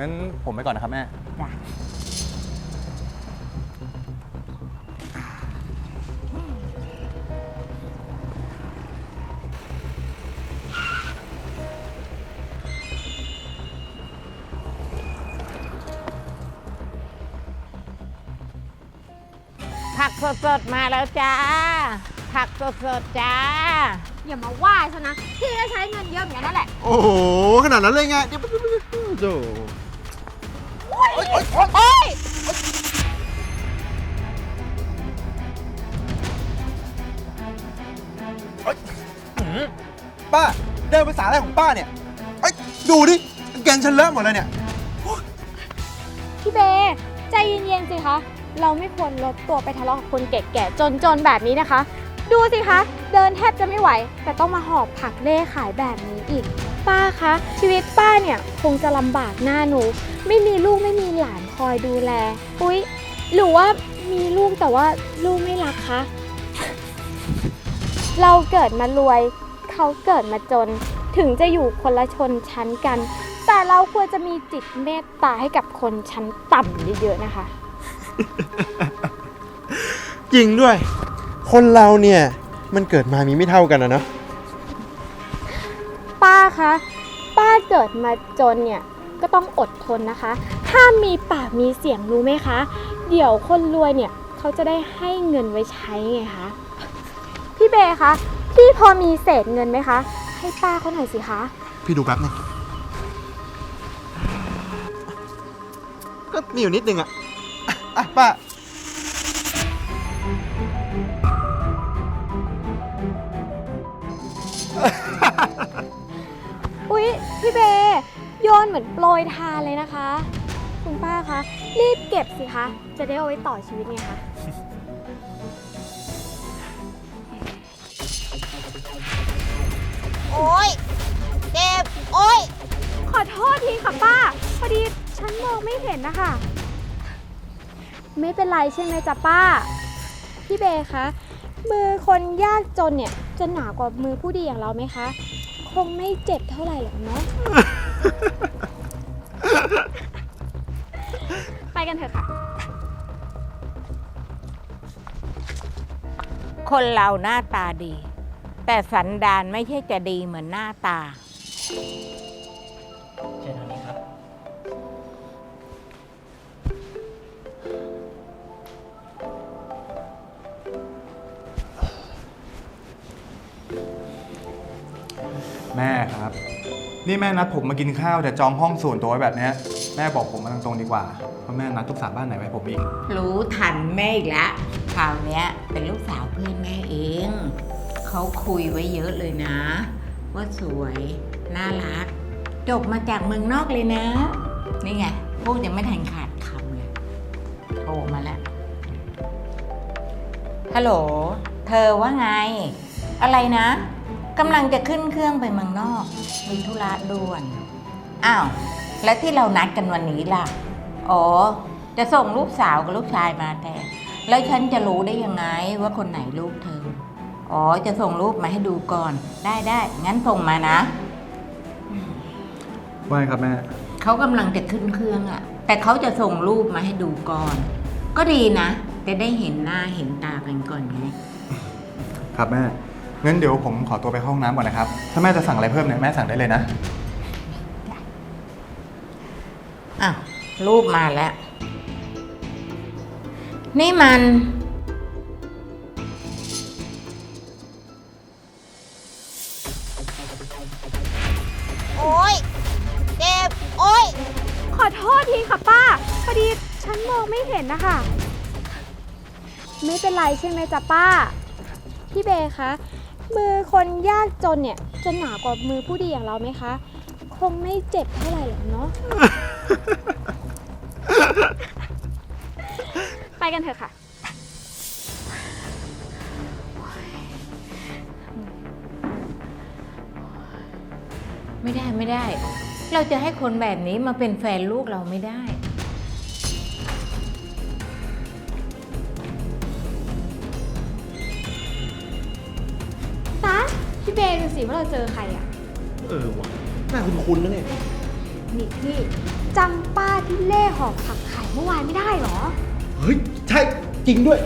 งั้นผมไปก่อนนะครับแม่ จ้ะผักสดๆมาแล้วจ้า ผักสดๆจ้า อย่ามาว่าฉันนะ พี่ก็ใช้เงินเยอะเหมือนกันนั่นแหละ โอ้โห ขนาดนั้นเลยไงเดี๋ยวโอ้ โหโอ๊ยป้าเดินภาษาอะไรของป้าเนี่ยเอ้ยดูดิแกนฉันเลอะหมดเลยเนี่ย พี่เบย์ใจเย็นๆสิคะ เราไม่ควรลดตัวไปทะเลาะกับคนแก่ๆจนๆแบบนี้นะคะ ดูสิคะ เดินแทบจะไม่ไหว แต่ต้องมาหอบผักเล่ขายแบบนี้อีก ป้าคะ ชีวิตป้าเนี่ยคงจะลำบากหน้าหนู ไม่มีลูกไม่มีหลานคอยดูแล อุ๊ย หรือว่ามีลูกแต่ว่าลูกไม่รักคะ เราเกิดมารวย เขาเกิดมาจน ถึงจะอยู่คนละชนชั้นกัน แต่เราควรจะมีจิตเมตตาให้กับคนชั้นต่ำเยอะๆนะคะ จริงด้วย คนเราเนี่ยมันเกิดมามีไม่เท่ากันนะเนาะป้าคะ ป้าเกิดมาจนเนี่ยก็ต้องอดทนนะคะ ห้ามมีปากมีเสียงรู้ไหมคะ เดี๋ยวคนรวยเนี่ยเขาจะได้ให้เงินไว้ใช้ไงคะ พี่เบย์คะพี่พอมีเศษเงินไหมคะ ให้ป้าเขาหน่อยสิคะ พี่ดูแป๊บนึงก็มีอยู่นิดนึงอะอะอะป้า อุ๊ย พี่เบย์โยนเหมือนโปรยทานเลยนะคะ คุณป้าคะ รีบเก็บสิคะ จะได้เอาไว้ต่อชีวิตไงคะ โอ๊ยเจ็บ โอ๊ยขอโทษทีค่ะป้า พอดีฉันมองไม่เห็นนะคะ ไม่เป็นไรใช่ไหมจ๊ะป้า พี่เบย์คะ มือคนยากจนเนี่ย จะหนากว่ามือผู้ดีอย่างเราไหมคะ คงไม่เจ็บเท่าไหร่หรอกเนาะ ไปกันเถอะค่ะ คนเราหน้าตาดี แต่สันดานไม่ใช่จะดีเหมือนหน้าตา นี่แม่นัดผมมากินข้าวแต่จองห้องส่วนตัวไว้แบบเนี้ยแม่บอกผมมาตรงๆดีกว่าเพราะแม่นัดลูกสาวบ้านไหนไว้ผมอีกรู้ทันแม่อีกแล้วคราวเนี้ยเป็นลูกสาวเพื่อนแม่เอง เขาคุยไว้เยอะเลยนะ ว่าสวย น่ารัก จบมาจากเมืองนอกเลยนะ นี่ไงพูดยังไม่ทันขาดคำเลยโทรมาแล้วฮัลโหล เธอว่าไง อะไรนะ กำลังจะขึ้นเครื่องไปเมืองนอก มีธุระด่วน อ้าว แล้วที่เรานัดกันวันนี้ล่ะ อ๋อ จะส่งลูกสาวกับลูกชายมาแทนแล้วฉันจะรู้ได้ยังไงว่าคนไหนลูกเธอ อ๋อ จะส่งรูปมาให้ดูก่อน ได้ได้งั้นส่งมานะ ว่าไงครับแม่ เขากำลังจะขึ้นเครื่องอะแต่เขาจะส่งรูปมาให้ดูก่อน ก็ดีนะ จะได้เห็นหน้าเห็นตากันก่อนไง ครับแม่ งั้นเดี๋ยวผมขอตัวไปเข้าห้องน้ำก่อนนะครับ ถ้าแม่จะสั่งอะไรเพิ่มเนี่ยแม่สั่งได้เลยนะ อ้าวรูปมาแล้ว นี่มัน โอ๊ยเจ็บ โอ๊ยขอโทษทีค่ะป้าพอดีฉันมองไม่เห็นนะคะ ไม่เป็นไรใช่ไหมจ๊ะป้า พี่เบย์คะ มือคนยากจนเนี่ยจะหนากว่ามือผู้ดีอย่างเราไหมคะ คงไม่เจ็บเท่าไหร่หรอกเนาะ ไปกันเถอะค่ะ ไม่ได้ไม่ได้ เราจะให้คนแบบนี้มาเป็นแฟนลูกเราไม่ได้ พี่เบย์ดูสิว่าเราเจอใครอะ เออว่ะน่าคุ้นๆนะเนี่ย นี่พี่จำป้าที่เล่หอบผักขายเมื่อวานไม่ได้เหรอ เฮ้ย ใช่ จริงด้วย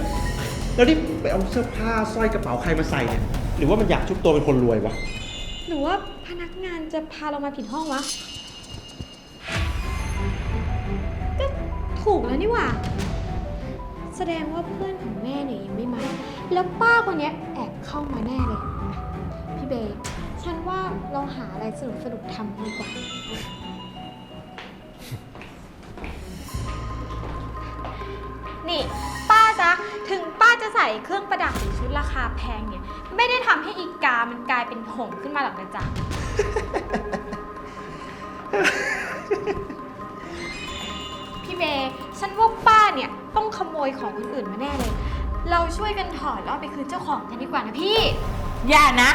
แล้วนี่ไปเอาเสื้อผ้าสร้อยกระเป๋าใครมาใส่เนี่ย หรือว่ามันอยากชุบตัวเป็นคนรวยวะ หรือว่าพนักงานจะพาเรามาผิดห้องวะ ก็ถูกแล้วนี่หว่า แสดงว่าเพื่อนของแม่เนี่ยยังไม่มา แล้วป้าคนเนี้ยแอบเข้ามาแน่เลย พี่เบย์ฉันว่าเราหาอะไรสนุกสนุกๆทำดีกว่า นี่ ป้าจ๊ะถึงป้าจะใส่เครื่องประดับหรือชุดราคาแพงเนี่ย ไม่ได้ทำให้อีกามันกลายเป็นหงส์ขึ้นมาหรอกนะจ๊ะ พี่เบย์ฉันว่าป้าเนี่ยต้องขโมยของคนอื่นมาแน่เลย เราช่วยกันถอดแล้วเอาไปคืนเจ้าของกันดีกว่านะพี่ อย่านะ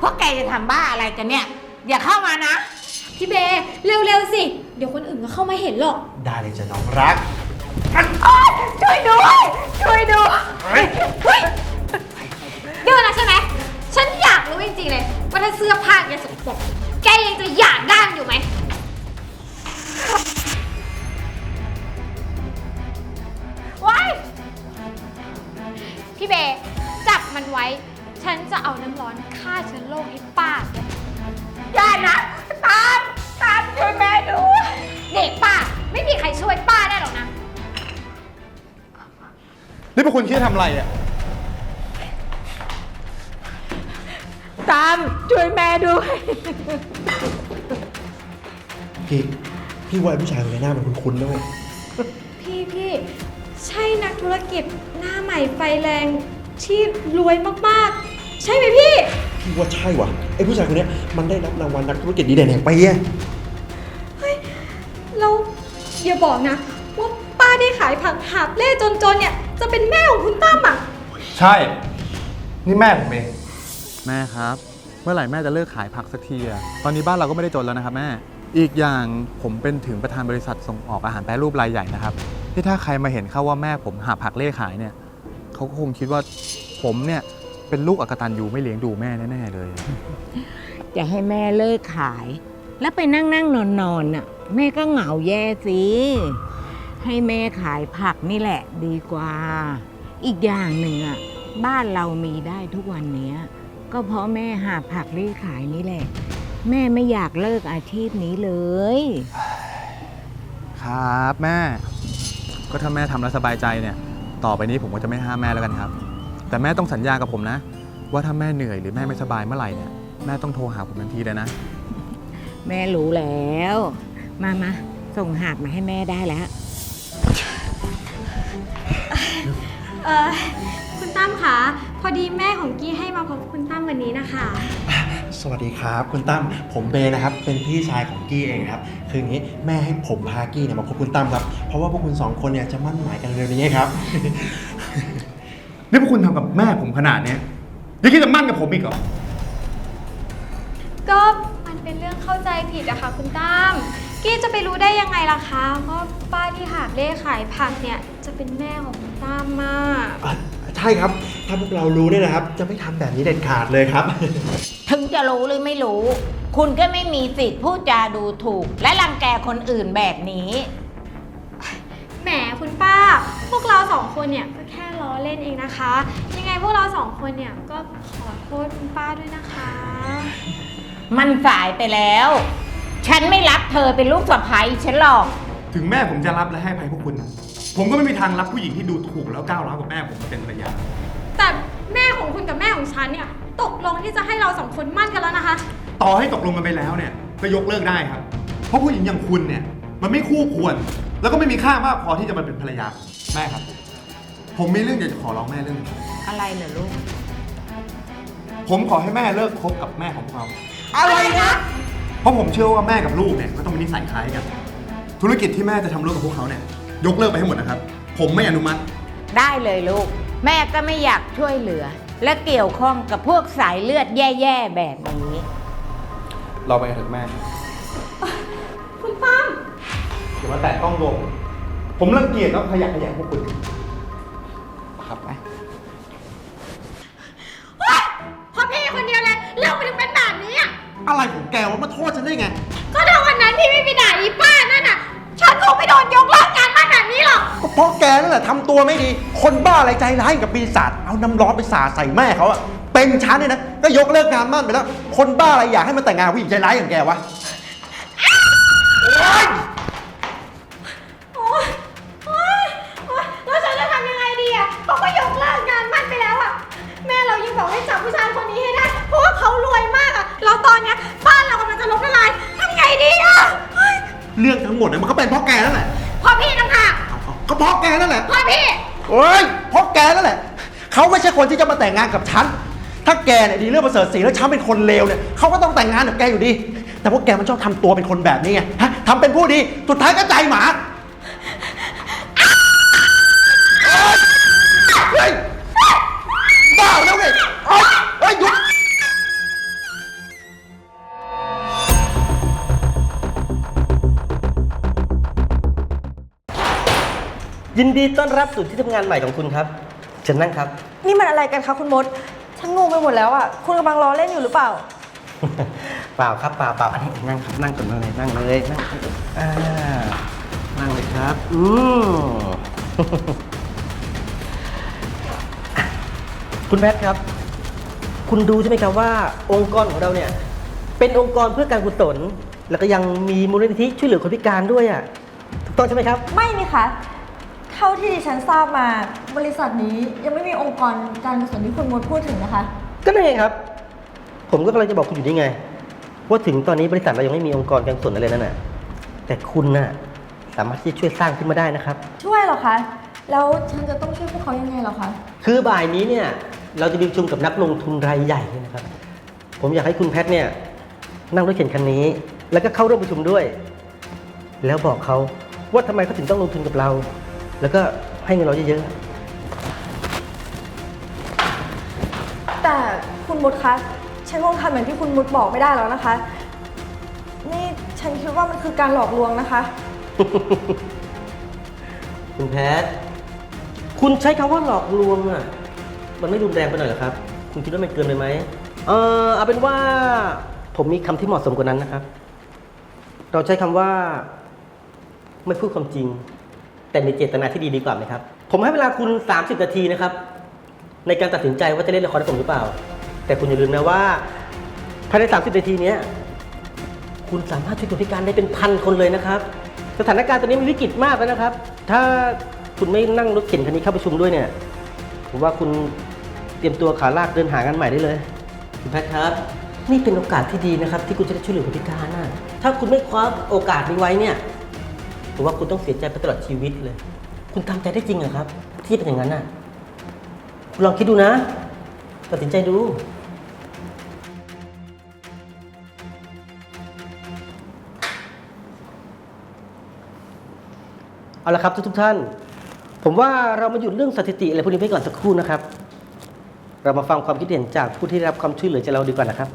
พวกแกจะทำบ้าอะไรกันเนี่ย อย่าเข้ามานะ พี่เบย์เร็วๆสิ เดี๋ยวคนอื่นก็เข้ามาเห็นหรอก ได้เลยจ้ะน้องรักช่วยด้วย ช่วยด้วยเฮ้ยเดี๋ยวนะใช่ไหม ฉันอยากรู้จริงๆเลยว่าถ้าเสื้อผ้าแกสกปรกแกยังจะอยากด้านอยู่ไหม ว้ายพี่เบย์จับมันไว้ ฉันจะเอาน้ำร้อนฆ่าเชื้อโรคให้ป้าแกอย่านะ ตาม ตามช่วยแม่ด้วยเด็กป้า ไม่มีใครช่วยป้าได้หรอกนะ นี่พวกคุณคิดจะทำอะไรอะ ตามช่วยแม่ด้วย พี่พี่ว่าไอ้ผู้ชายคนนี้หน้ามันคุ้นๆด้วยพี่พี่ใช่นักธุรกิจหน้าใหม่ไฟแรง ที่รวยมากๆ ใช่ไหมพี่ พี่ว่าใช่ว่ะไอ้ผู้ชายคนเนี้ยมันได้รับรางวัลนักธุรกิจดีเด่นแห่งปีอะเราอย่าบอกนะ ว่าป้าได้ขายผักหาบเล่จนๆเนี่ย จะเป็นแม่ของคุณตั้มอะ ใช่ นี่แม่ผมเอง แม่ครับ เมื่อไหร่แม่จะเลิกขายผักสักทีอะตอนนี้บ้านเราก็ไม่ได้จนแล้วนะครับแม่ อีกอย่างผมเป็นถึงประธานบริษัทส่งออกอาหารแปรรูปรายใหญ่นะครับ ที่ถ้าใครมาเห็นเข้าว่าแม่ผมหาผักเล่ขายเนี่ย เขาก็คงคิดว่าผมเนี่ยเป็นลูกอกตันยูไม่เลี้ยงดูแม่แน่ๆเลยจะให้แม่เลิกขาย แล้วไปนั่งนั่งนอนนอนน่ะแม่ก็เหงาแย่สิ ให้แม่ขายผักนี่แหละดีกว่า อีกอย่างหนึ่งอะบ้านเรามีได้ทุกวันเนี้ย ก็เพราะแม่หาผักเล่ขายนี่แหละ แม่ไม่อยากเลิกอาชีพนี้เลย ครับแม่ ก็ถ้าแม่ทำแล้วสบายใจเนี่ย ต่อไปนี้ผมก็จะไม่ห้ามแม่แล้วกันครับ แต่แม่ต้องสัญญากับผมนะ ว่าถ้าแม่เหนื่อยหรือแม่ไม่สบายเมื่อไหร่เนี่ยแม่ต้องโทรหาผมทันทีเลยนะ แม่รู้แล้ว มามาส่งหาบมาให้แม่ได้แล้ว เออคุณตั้มคะ พอดีแม่ของกี้ให้มาพบคุณตั้มวันนี้นะคะ สวัสดีครับ คุณตั้มผมเบย์นะครับ เป็นพี่ชายของกี้เองครับ คืออย่างนี้แม่ให้ผมพากี้เนี่ยมาพบคุณตั้มครับ เพราะว่าพวกคุณสองคนเนี่ยจะมั่นหมายกันเร็วนี้ครับ นี่พวกคุณทำกับแม่ผมขนาดเนี้ยยังคิดจะมั่นกับผมอีกเหรอ ก็มันเป็นเรื่องเข้าใจผิดอะค่ะคุณตั้ม กี้จะไปรู้ได้ยังไงล่ะคะว่าป้าที่หาบเล่ขายผักเนี่ยจะเป็นแม่ของคุณตั้มมากอะ ใช่ครับ ถ้าพวกเรารู้เนี่ยนะครับ จะไม่ทำแบบนี้เด็ดขาดเลยครับ ถึงจะรู้หรือไม่รู้ คุณก็ไม่มีสิทธิ์พูดจาดูถูก และรังแกคนอื่นแบบนี้ แหมคุณป้า พวกเราสองคนเนี่ยก็แค่ล้อเล่นเองนะคะ ยังไงพวกเราสองคนเนี่ยก็ขอโทษคุณป้าด้วยนะคะ มันสายไปแล้ว ฉันไม่รับเธอเป็นลูกสะใภ้ฉันหรอก ถึงแม่ผมจะรับและให้อภัยพวกคุณนะ ผมก็ไม่มีทางรับผู้หญิงที่ดูถูกแล้วก้าวร้าวกับแม่ผมมาเป็นภรรยา แต่แม่ของคุณกับแม่ของฉันเนี่ย ตกลงที่จะให้เราสองคนมั่นกันแล้วนะคะ ต่อให้ตกลงกันไปแล้วเนี่ยก็ยกเลิกได้ครับ เพราะผู้หญิงอย่างคุณเนี่ย มันไม่คู่ควร แล้วก็ไม่มีค่ามากพอที่จะมาเป็นภรรยาผมแม่ครับ ผมมีเรื่องอยากจะขอร้องแม่เรื่องหนึงอะไรเหรอลูก ผมขอให้แม่เลิกคบกับแม่ของเราอะไรนะ เพราะผมเชื่อว่าแม่กับลูกเนี่ยก็ต้องมีนิสัยคล้ายกัน ธุรกิจที่แม่จะทำร่วมกับพวกเขาเนี่ย ยกเลิกไปให้หมดนะครับ ผมไม่อนุมัติ ได้เลยลูก แม่ก็ไม่อยากช่วยเหลือ และเกี่ยวข้องกับพวกสายเลือดแย่ๆแบบนี้ เราไปกันเถอะแม่คุณตั้มอย่ามาแตะต้องตัวผมผมรังเกียจแล้วขยะแขยงพวกคุณครับไปเพราะพี่คนเดียวเลยเราไปถึงเป็นแบบนี้อะอะไรของแกวะมาโทษฉันได้ไง ก็ถ้าวันนั้นพี่ไม่ไปด่าอี ฉันคงไม่โดนยกเลิกงานขนาดนี้หรอก ก็เพราะแกนั่นแหละทำตัวไม่ดี คนบ้าอะไรใจร้ายกับปีศาจเอาน้ำร้อนไปสาดใส่แม่เขาอะเป็นฉันเนี่ยนะก็ยกเลิกงานมั่นไปแล้ว คนบ้าอะไรอยากให้มันแต่งงานวิ่งใจร้ายอย่างแกวะ เรื่องทั้งหมดเนี่ยมันก็เป็นเพราะแกนั่นแหละพ่อพี่ต่างหากเอาเอาก็เพราะแกนั่นแหละ พ่อพี่ โอ้ยเพราะแกนั่นแหละ เขาไม่ใช่คนที่จะมาแต่งงานกับฉัน ถ้าแกเนี่ยดีเรื่องประเสริฐศรีแล้วฉันเป็นคนเลวเนี่ยเขาก็ต้องแต่งงานกับแกอยู่ดี แต่พวกแกมันชอบทำตัวเป็นคนแบบนี้ไง ฮะทำเป็นผู้ดี สุดท้ายก็ใจหมา ยินดีต้อนรับสู่ที่ทำงานใหม่ของคุณครับเชิญนั่งครับ นี่มันอะไรกันคะคุณมด ฉันงงไปหมดแล้วอะ คุณกำลังล้อเล่นอยู่หรือเปล่า เปล่าครับเปล่าเปล่าอันนี้นั่งครับนั่งก่อนนั่งเลยนั่งเลยนั่งอ่านั่งเลยครับอืม คุณแพทครับ คุณดูใช่ไหมครับว่าองค์กรของเราเนี่ย เป็นองค์กรเพื่อการกุศลแล้วก็ยังมีมูลนิธิช่วยเหลือคนพิการด้วยอะถูกต้องใช่ไหมครับ ไม่นี่คะ เท่าที่ดิฉันทราบมา บริษัทนี้ยังไม่มีองค์กรการกุศลที่คุณมดพูดถึงนะคะ ก็นั่นไงครับ ผมก็กำลังจะบอกคุณอยู่นี่ไง ว่าถึงตอนนี้บริษัทเรายังไม่มีองค์กรการกุศลอะไรนั่นน่ะ แต่คุณน่ะสามารถที่จะช่วยสร้างขึ้นมาได้นะครับ ช่วยเหรอคะ แล้วฉันจะต้องช่วยพวกเขายังไงเหรอคะ คือบ่ายนี้เนี่ยเราจะมีประชุมกับนักลงทุนรายใหญ่เลยนะครับ ผมอยากให้คุณแพทเนี่ยนั่งรถเข็นคันนี้ แล้วก็เข้าร่วมประชุมด้วย แล้วบอกเขาว่าทำไมเขาถึงต้องลงทุนกับเรา แล้วก็ให้เงินเราเยอะแต่คุณมดคะฉันคงทำอย่างที่คุณมดบอกไม่ได้แล้วนะคะ นี่ฉันคิดว่ามันคือการหลอกลวงนะคะ ๆ คุณแพท คุณใช้คำว่าหลอกลวงอะ มันไม่รุนแรงไปหน่อยเหรอครับ คุณคิดว่ามันเกินไปไหม เออเอาเป็นว่า ผมมีคำที่เหมาะสมกว่านั้นนะครับ เราใช้คำว่า ไม่พูดความจริง แต่มีเจตนาที่ดีดีกว่าไหมครับ ผมให้เวลาคุณ 30 นาทีนะครับ ในการตัดสินใจว่าจะเล่นละครให้ผมหรือเปล่า แต่คุณอย่าลืมนะว่าภายใน 30 นาทีนี้คุณสามารถช่วยคนพิการได้เป็นพันคนเลยนะครับ สถานการณ์ตอนนี้มันวิกฤตมากแล้วนะครับ ถ้าคุณไม่นั่งรถเข็นคันนี้เข้าประชุมด้วยเนี่ย ผมว่าคุณเตรียมตัวขาลากเดินหางานใหม่ได้เลยคุณแพทย์ครับ นี่เป็นโอกาสที่ดีนะครับ ที่คุณจะได้ช่วยเหลือคนพิการนะถ้าคุณไม่คว้าโอกาสนี้ไว้เนี่ย ผมว่าคุณต้องเสียใจไปตลอดชีวิตเลย คุณทำใจได้จริงเหรอครับ ที่เป็นอย่างนั้นน่ะคุณลองคิดดูนะตัดสินใจดู เอาละครับทุกๆท่าน ผมว่าเรามาหยุดเรื่องสถิติอะไรพวกนี้ไปก่อนสักครู่นะครับ เรามาฟังความคิดเห็นจากผู้ที่ได้รับความช่วยเหลือจากเราดีกว่านะครับ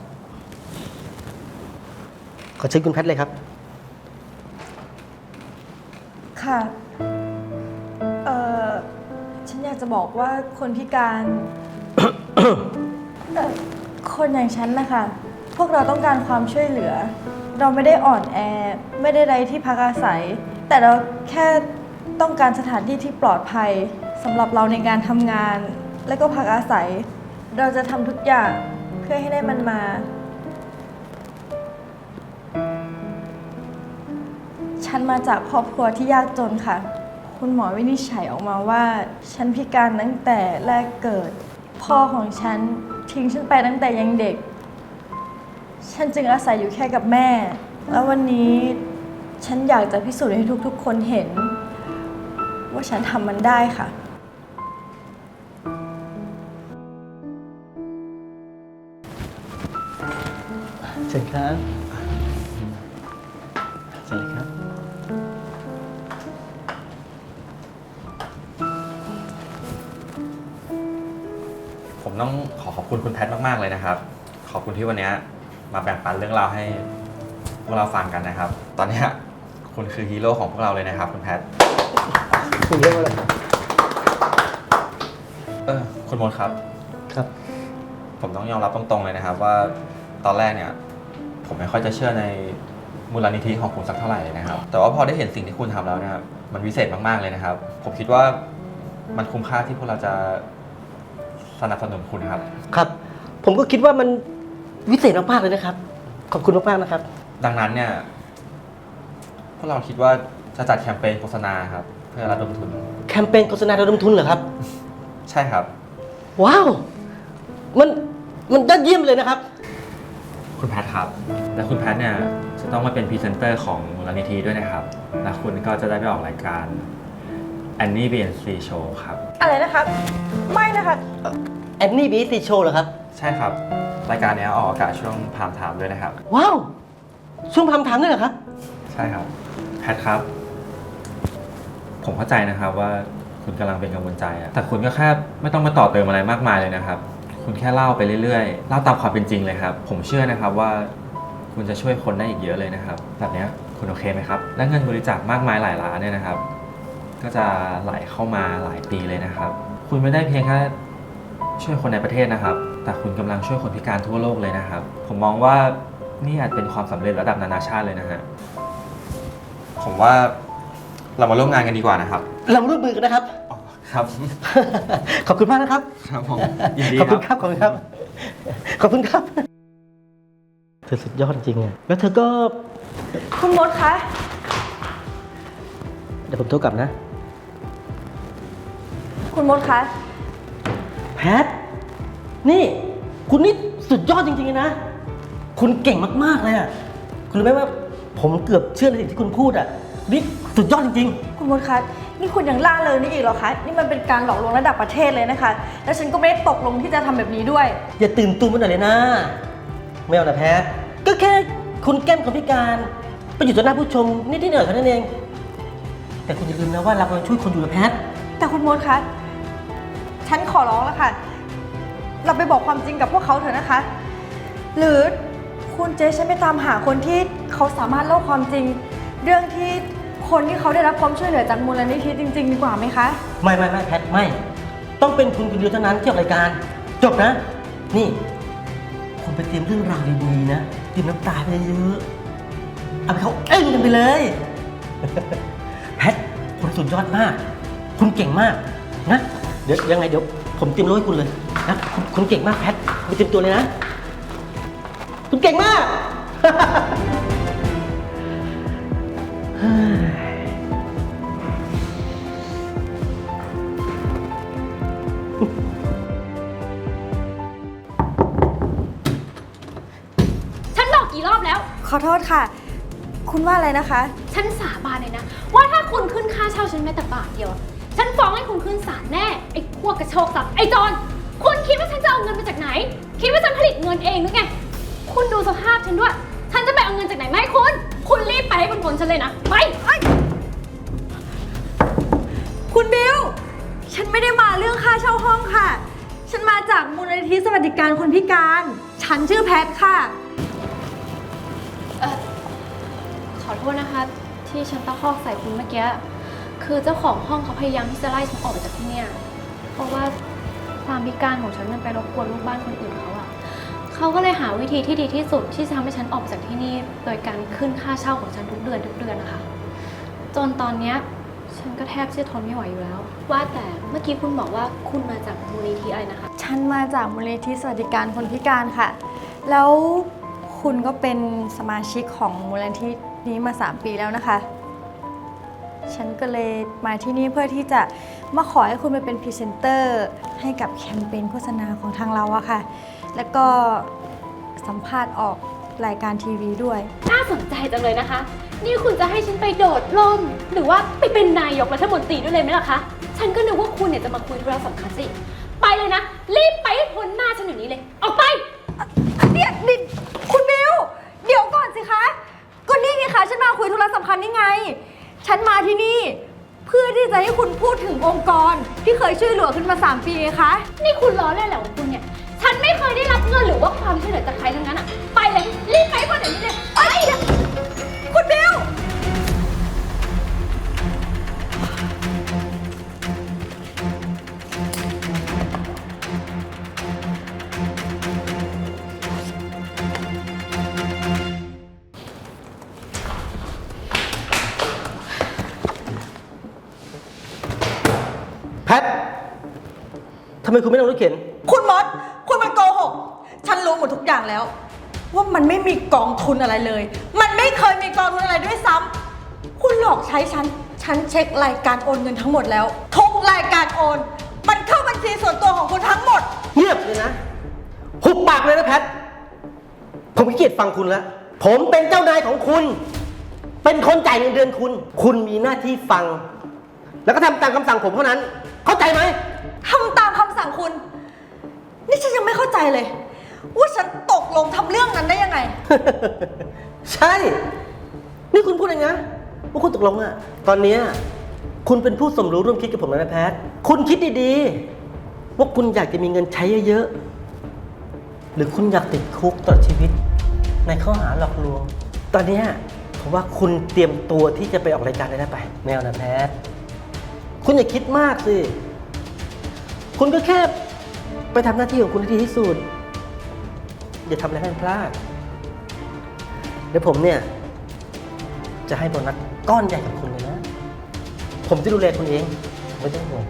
ขอเชิญคุณแพทย์เลยครับ ค่ะ เอ่อ ฉันอยากจะบอกว่าคนพิการเอ่อคนอย่างฉันนะคะ พวกเราต้องการความช่วยเหลือ เราไม่ได้อ่อนแอ ไม่ได้ไรที่พักอาศัย แต่เราแค่ต้องการสถานที่ที่ปลอดภัยสำหรับเราในการทำงาน และก็พักอาศัย เราจะทำทุกอย่างเพื่อให้ได้มันมา ฉันมาจากครอบครัวที่ยากจนค่ะ คุณหมอวินิจฉัยออกมาว่า ฉันพิการตั้งแต่แรกเกิด พ่อของฉันทิ้งฉันไปตั้งแต่ยังเด็ก ฉันจึงอาศัยอยู่แค่กับแม่ แล้ววันนี้ฉันอยากจะพิสูจน์ให้ทุกๆ คนเห็น ว่าฉันทำมันได้ค่ะเชิญครับ ผมต้องขอขอบคุณคุณแพทมากๆเลยนะครับ ขอบคุณที่วันนี้มาแบ่งปันเรื่องราวให้พวกเราฟังกันนะครับ ตอนเนี้ยคุณคือฮีโร่ของพวกเราเลยนะครับ คุณแพทคุณเรียกว่าอะไรเออคุณมดครับ ครับ ผมต้องยอมรับตรงๆเลยนะครับ ว่าตอนแรกเนี่ย ผมไม่ค่อยจะเชื่อในมูลนิธิของคุณสักเท่าไหร่เลยนะครับ แต่ว่าพอได้เห็นสิ่งที่คุณทำแล้วเนะครับ มันวิเศษมากๆเลยนะครับ ผมคิดว่ามันคุ้มค่าที่พวกเราจะ สนับสนุนคุณครับ ครับ ผมก็คิดว่ามันวิเศษมากๆเลยนะครับ ขอบคุณมากๆนะครับ ดังนั้นเนี่ยพวกเราคิดว่าจะจัดแคมเปญโฆษณาครับ เพื่อระดมทุน แคมเปญโฆษณาระดมทุนเหรอครับ ใช่ครับ ว้าว มันมันยอดเยี่ยมเลยนะครับ คุณแพทครับ และคุณแพทเนี่ยจะต้องมาเป็นพรีเซนเตอร์ของมูลนิธิด้วยนะครับ และคุณก็จะได้ไปออกรายการ Annie BNC Show ครับ อะไรนะคะไม่นะคะ แอนนี่บีซีโชว์เหรอครับ ใช่ครับ รายการเนี้ยออกอากาศช่วงพามไทม์ด้วยนะครับ ว้าว ช่วงพามถามด้วยเหรอครับ ใช่ครับแพทครับ ผมเข้าใจนะครับว่าคุณกำลังเป็นกังวลใจอะแต่คุณก็แค่ไม่ต้องมาต่อเติมอะไรมากมายเลยนะครับ คุณแค่เล่าไปเรื่อยๆ เล่าตามความเป็นจริงเลยครับ ผมเชื่อนะครับว่า คุณจะช่วยคนได้อีกเยอะเลยนะครับ แบบเนี้ยคุณโอเคไหมครับ และเงินบริจาคมากมายหลายล้านเนี่ยนะครับ ก็จะไหลเข้ามาหลายปีเลยนะครับ คุณไม่ได้เพียงแค่ ช่วยคนในประเทศนะครับ แต่คุณกำลังช่วยคนพิการทั่วโลกเลยนะครับ ผมมองว่านี่อาจเป็นความสำเร็จระดับนานาชาติเลยนะฮะ ผมว่าเรามาร่วมงานกันดีกว่านะครับ เราร่วมมือกันนะครับครับ ขอบคุณมากนะครับ ครับผมยินดีขอบคุณคครับ รับ ขอบคุณครับ ขอบคุณครับ เธอสุดยอดจริงอะแล้วเธอก็ คุณมดคะ เดี๋ยวผมโทรกลับนะ คุณมดคะ แพท นี่ คุณนี่สุดยอดจริงๆเลยนะ คุณเก่งมากๆเลยอะคุณรู้ไหมว่าผมเกือบเชื่อในสิ่งที่คุณพูดอะนี่สุดยอดจริง คุณมดคะนี่คุณยังล่าเลยนี่อีกเหรอคะ นี่มันเป็นการหลอกลวงระดับประเทศเลยนะคะ แล้วฉันก็ไม่ได้ตกลงที่จะทำแบบนี้ด้วย ๆ อย่าตื่นตูมไปหน่อยเลยนะ ไม่เอานะแพท ก็แค่คุณแก้มคนพิการ ไปอยู่ต่อหน้าผู้ชมนิดๆหน่อยๆเท่านั้นเอง แต่คุณอย่าลืมนะว่าเรากำลังช่วยคนอยู่นะแพท แต่คุณมดคะ ฉันขอร้องแล้วค่ะ เราไปบอกความจริงกับพวกเขาเถอะนะคะ หรือคุณเจฉันไปตามหาคนที่เขาสามารถเล่าความจริง เรื่องที่คนที่เขาได้รับความช่วยเหลือจากมูลนิธิจริง ๆ ดีกว่าไหมคะ ไม่ไม่ไม่แพทไม่ ต้องเป็นคุณคนเดียวเท่านั้นที่ออกรายการ จบนะ นี่คุณไปเตรียมเรื่องราวดีๆนะเตรียมน้ำตาไปเยอะๆเอาไปเขาเอ้งกันไปเลย แพทคุณสุดยอดมาก คุณเก่งมากนะ เดี๋ยวยังไงเดี๋ยวผมเตรียมรถให้คุณเลยนะคุณคุณเก่งมากแพทไปเตรียมตัวเลยนะ คุณเก่งมาก ฉันบอกกี่รอบแล้ว ขอโทษค่ะ คุณว่าอะไรนะคะ ฉันสาบานเลยนะ ว่าถ้าคุณขึ้นค่าเช่าฉันแม้แต่บาทเดียวอะ ฉันฟ้องให้คุณขึ้นศาลแน่ ไอ้พวกกระโชกทรัพย์ไอ้จอน คุณคิดว่าฉันจะเอาเงินมาจากไหน คิดว่าฉันผลิตเงินเองหรือไง คุณดูสภาพฉันด้วย ฉันจะไปเอาเงินจากไหนมาให้คุณ คุณรีบไปให้พ้นๆฉันเลยนะ ไปเอ้ยคุณบิว ฉันไม่ได้มาเรื่องค่าเช่าห้องค่ะ ฉันมาจากมูลนิธิสวัสดิการคนพิการ ฉันชื่อแพทค่ะ ขอโทษนะคะ ที่ฉันตะคอกใส่คุณเมื่อกี้ คือเจ้าของห้องเขาพยายามที่จะไล่ฉันออกจากที่เนี่ยเพราะว่าความพิการของฉันมันไปรบกวนลูกบ้านคนอื่นเขาอะเขาก็เลยหาวิธีที่ดีที่สุดที่จะทำให้ฉันออกจากที่นี่โดยการขึ้นค่าเช่าของฉันทุกเดือนทุกเดือนนะคะ จนตอนเนี้ยฉันก็แทบจะทนไม่ไหวอยู่แล้ว ว่าแต่เมื่อกี้คุณบอกว่าคุณมาจากมูลนิธิอะไรนะคะ ฉันมาจากมูลนิธิสวัสดิการคนพิการค่ะ แล้วคุณก็เป็นสมาชิกของมูลนิธินี้มา 3 ปีแล้วนะคะ ฉันก็เลยมาที่นี่เพื่อที่จะมาขอให้คุณไปเป็นพรีเซนเตอร์ให้กับแคมเปญโฆษณาของทางเราอะค่ะ แล้วก็สัมภาษณ์ออกรายการทีวีด้วย น่าสนใจจังเลยนะคะ นี่คุณจะให้ฉันไปโดดร่ม หรือว่าไปเป็นนายกรัฐมนตรีด้วยเลยไหมล่ะคะ ฉันก็นึกว่าคุณเนี่ยจะมาคุยธุระสำคัญสิ ไปเลยนะ รีบไปให้พ้นหน้าฉันอยู่นี้เลย ออกไปเดี๋ยวดิคุณบิว เดี๋ยวก่อนสิคะ ก็นี่ไงคะ ฉันมาคุยธุระสำคัญนี่ไง ฉันมาที่นี่ เพื่อที่จะให้คุณพูดถึงองค์กรที่เคยช่วยเหลือขึ้นมา 3 ปีไงคะ นี่คุณล้อเล่นแหละของคุณเนี่ย ฉันไม่เคยได้รับเงินหรือว่าความช่วยเหลือจากใครทั้งนั้นอะไปเลย รีบไปก่อนเดี๋ยวนี้เลย ไมคุณไม่นั่งรถเข็น คุณมด คุณมันโกหก ฉันรู้หมดทุกอย่างแล้ว ว่ามันไม่มีกองทุนอะไรเลย มันไม่เคยมีกองทุนอะไรด้วยซ้ำคุณหลอกใช้ฉัน ฉันเช็ครายการโอนเงินทั้งหมดแล้ว ทุกรายการโอน มันเข้าบัญชีส่วนตัวของคุณทั้งหมด เงียบเลยนะ หุบปากเลยนะแพท ผมขี้เกียจฟังคุณแล้ว ผมเป็นเจ้านายของคุณ เป็นคนจ่ายเงินเดือนคุณ คุณมีหน้าที่ฟัง แล้วก็ทำตามคำสั่งผมเท่านั้น เข้าใจไหมทำตามคำสั่งคุณ นี่ฉันยังไม่เข้าใจเลย ว่าฉันตกลงทำเรื่องนั้นได้ยังไง ใช่ นี่คุณพูดเองนะว่าคุณตกลงอะตอนเนี้ยคุณเป็นผู้สมรู้ร่วมคิดกับผมแล้วนะแพท คุณคิดดีๆ ว่าคุณอยากจะมีเงินใช้เยอะๆ หรือคุณอยากติดคุกตลอดชีวิต ในข้อหาหลอกลวง ตอนเนี้ยผมว่าคุณเตรียมตัวที่จะไปออกรายการได้แล้วไปแมวนะแพท คุณอย่าคิดมากสิ คุณก็แค่ ไปทำหน้าที่ของคุณให้ดีที่สุดอย่าทำอะไรให้พลาดเดี๋ยวผมเนี่ย จะให้โบนัสก้อนใหญ่กับคุณเลยนะ ผมจะดูแลคุณเอง ไม่ต้องห่วง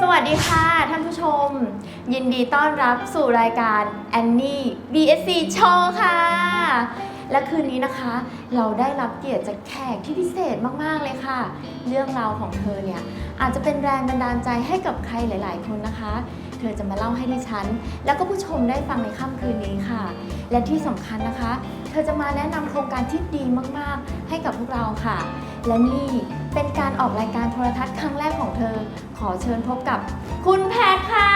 สวัสดีค่ะท่านผู้ชม ยินดีต้อนรับสู่รายการ Annie BSC Show ค่ะ และคืนนี้นะคะ เราได้รับเกียรติจากแขกที่พิเศษมาก ๆ เลยค่ะ เรื่องราวของเธอเนี่ย อาจจะเป็นแรงบันดาลใจให้กับใครหลาย ๆ คนนะคะ เธอจะมาเล่าให้ดิฉัน แล้วก็ผู้ชมได้ฟังในค่ำคืนนี้ค่ะ และที่สำคัญนะคะ เธอจะมาแนะนำโครงการที่ดีมาก ๆ ให้กับพวกเราค่ะ และนี่เป็นการออกรายการโทรทัศน์ครั้งแรกของเธอ ขอเชิญพบกับคุณแพทค่ะ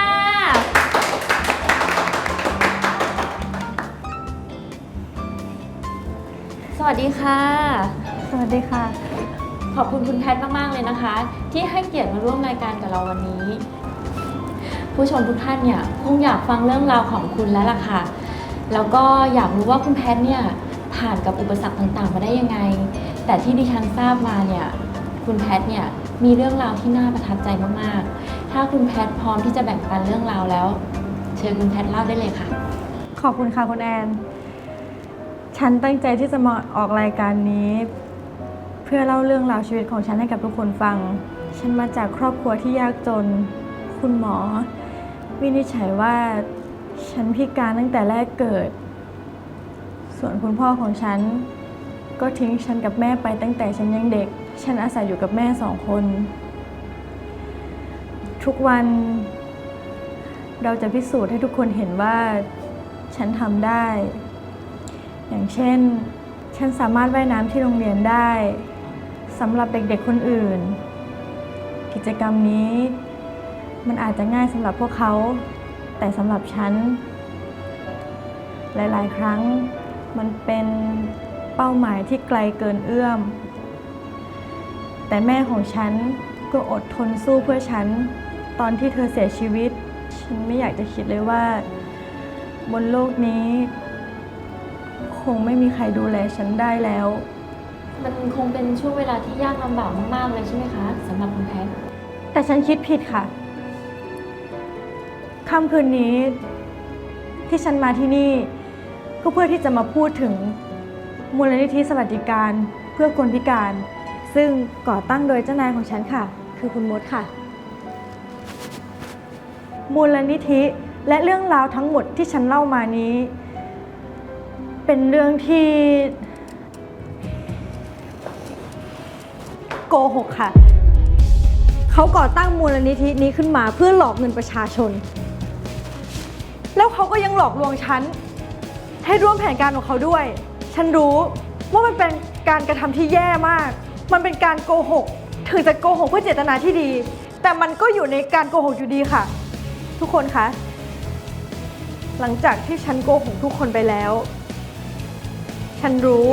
สวัสดีค่ะ สวัสดีค่ะ ขอบคุณคุณแพทย์มาก ๆ เลยนะคะ ที่ให้เกียรติมาร่วมรายการกับเราวันนี้ ผู้ชมทุกท่านเนี่ยคงอยากฟังเรื่องราวของคุณแล้วล่ะค่ะ แล้วก็อยากรู้ว่าคุณแพทย์เนี่ยผ่านกับอุปสรรคต่างๆ มาได้ยังไง แต่ที่ดิฉันทราบมาเนี่ยคุณแพทย์เนี่ยมีเรื่องราวที่น่าประทับใจมากๆ ถ้าคุณแพทย์พร้อมที่จะแบ่งปันเรื่องราวแล้ว เชิญคุณแพทย์เล่าได้เลยค่ะ ขอบคุณค่ะคุณแอน ฉันตั้งใจที่จะมาออกรายการนี้ เพื่อเล่าเรื่องราวชีวิตของฉันให้กับทุกคนฟัง ฉันมาจากครอบครัวที่ยากจน คุณหมอ วินิจฉัยว่าฉันพิการตั้งแต่แรกเกิด ส่วนคุณพ่อของฉัน ก็ทิ้งฉันกับแม่ไปตั้งแต่ฉันยังเด็ก ฉันอาศัยอยู่กับแม่สองคน ทุกวัน เราจะพิสูจน์ให้ทุกคนเห็นว่าฉันทำได้ อย่างเช่น ฉันสามารถว่ายน้ำที่โรงเรียนได้ สำหรับเด็กๆคนอื่น กิจกรรมนี้มันอาจจะง่ายสำหรับพวกเขา แต่สำหรับฉัน หลายๆ ครั้งมันเป็นเป้าหมายที่ไกลเกินเอื้อม แต่แม่ของฉันก็อดทนสู้เพื่อฉัน ตอนที่เธอเสียชีวิต ฉันไม่อยากจะคิดเลยว่า บนโลกนี้ คงไม่มีใครดูแลฉันได้แล้ว มันคงเป็นช่วงเวลาที่ยากลำบากมากๆเลยใช่ไหมคะสำหรับคุณแพทแต่ฉันคิดผิดค่ะค่ำคืนนี้ ที่ฉันมาที่นี่ ก็เพื่อที่จะมาพูดถึงมูลนิธิสวัสดิการเพื่อคนพิการ ซึ่งก่อตั้งโดยเจ้านายของฉันค่ะ คือคุณมดค่ะ มูลนิธิและเรื่องราวทั้งหมดที่ฉันเล่ามานี้ เป็นเรื่องที่ โกหกค่ะ เขาก่อตั้งมูลนิธินี้ขึ้นมาเพื่อหลอกเงินประชาชน แล้วเขาก็ยังหลอกลวงฉัน ให้ร่วมแผนการของเขาด้วย ฉันรู้ว่ามันเป็นการกระทำที่แย่มาก มันเป็นการโกหก ถึงจะโกหกเพื่อเจตนาที่ดี แต่มันก็อยู่ในการโกหกอยู่ดีค่ะ ทุกคนคะ หลังจากที่ฉันโกหกทุกคนไปแล้ว ฉันรู้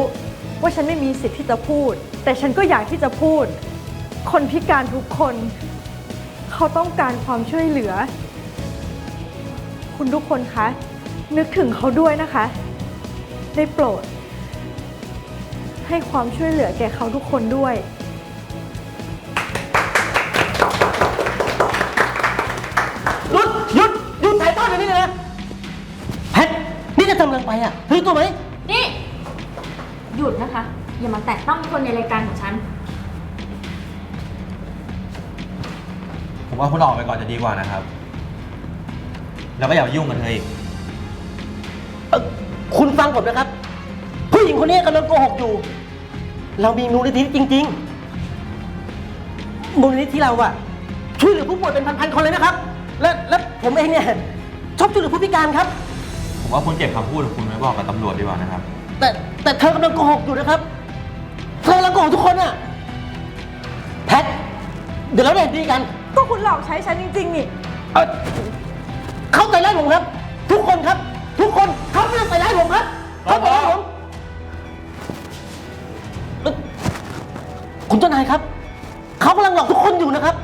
ว่าฉันไม่มีสิทธิ์ที่จะพูด แต่ฉันก็อยากที่จะพูด คนพิการทุกคน เขาต้องการความช่วยเหลือ คุณทุกคนคะ นึกถึงเขาด้วยนะคะ ได้โปรด ให้ความช่วยเหลือแก่เขาทุกคนด้วย หยุดหยุดหยุดถ่ายทอดเดี๋ยวนี้เลยนะแพทนี่จะทำอะไรไปอะรู้ตัวไหมนี่ หยุดนะคะ อย่ามาแตะต้องคนในรายการของฉัน ผมว่าคุณออกไปก่อนจะดีกว่านะครับ แล้วก็อย่ามายุ่งกับเธออีก เอ่อคุณฟังผมนะครับ ผู้หญิงคนนี้กำลังโกหกอยู่ เรามีมูลนิธิจริง ๆ มูลนิธิเราอะช่วยเหลือผู้ป่วยเป็นพันๆคนเลยนะครับ และและผมเองเนี่ยชอบช่วยเหลือผู้พิการครับ ผมว่าคุณเก็บคำพูดของคุณไว้บอกกับตำรวจดีกว่านะครับ แต่แต่เธอกำลังโกหกอยู่นะครับเธ อกำลังโกหกทุกคนอะแพท เดี๋ยวเราเรียนดีกัน ก็คุณหลอกใช้ฉันจริงๆนี่ เอ่อเข้าใจร้ายผมครับ ทุกคนครับ ทุกคนเขาไม่ต้องใส่ร้ายผมครับเขาใส่ร้ายผมเอ่อคุณเจ้านายครับ เขากำลังหลอกทุกคนอยู่นะครับ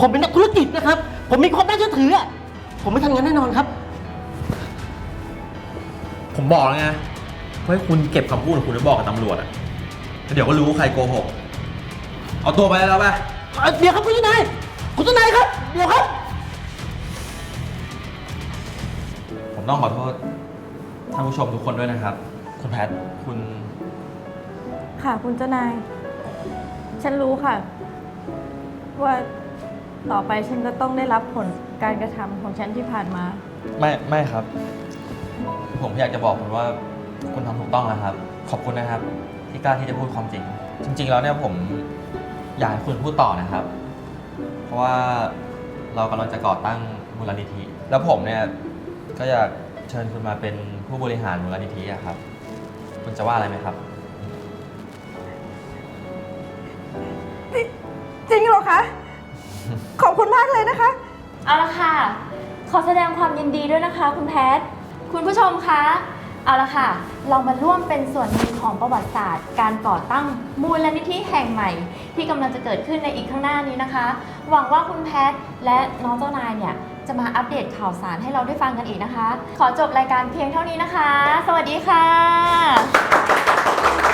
ผมเป็นนักธุรกิจนะครับ ผมมีความน่าเชื่อถืออะผมไม่ทำงานแน่นอนครับ ผมบอกแล้วไงว่าให้คุณเก็บคำพูดของคุณไว้บอกกับตำรวจอะ แล้วเดี๋ยวก็รู้ว่าใครโกหก เอาตัวไปแล้วไปเอ่อเดี๋ยวครับคุณเจ้านายคุณเจ้านายครับ เดี๋ยวครับ ผมต้องขอโทษท่านผู้ชมทุกคนด้วยนะครับ คุณแพท คุณ ค่ะคุณเจ้านาย ฉันรู้ค่ะ ว่าต่อไปฉันก็ต้องได้รับผลการกระทำของฉันที่ผ่านมา ไม่ไม่ครับ ผมอยากจะบอกคุณว่า คุณทำถูกต้องแล้วครับ ขอบคุณนะครับ ที่กล้าที่จะพูดความจริง จริง ๆ แล้วเนี่ยผมอยากให้คุณพูดต่อนะครับ เพราะว่าเรากำลังจะก่อตั้งมูลนิธิ แล้วผมเนี่ยก็อยากเชิญคุณมาเป็นผู้บริหารมูลนิธิอะครับ คุณจะว่าอะไรไหมครับ จริงเหรอคะ ขอบคุณมากเลยนะคะ เอาละค่ะ ขอแสดงความยินดีด้วยนะคะ คุณแพท คุณผู้ชมคะ เอาละค่ะ เรามาร่วมเป็นส่วนหนึ่งของประวัติศาสตร์ การก่อตั้งมูลนิธิแห่งใหม่ ที่กำลังจะเกิดขึ้นในอีกข้างหน้านี้นะคะ หวังว่าคุณแพทและน้องเจ้านายเนี่ยจะมาอัปเดตข่าวสารให้เราได้ฟังกันอีกนะคะ ขอจบรายการเพียงเท่านี้นะคะ สวัสดีค่ะ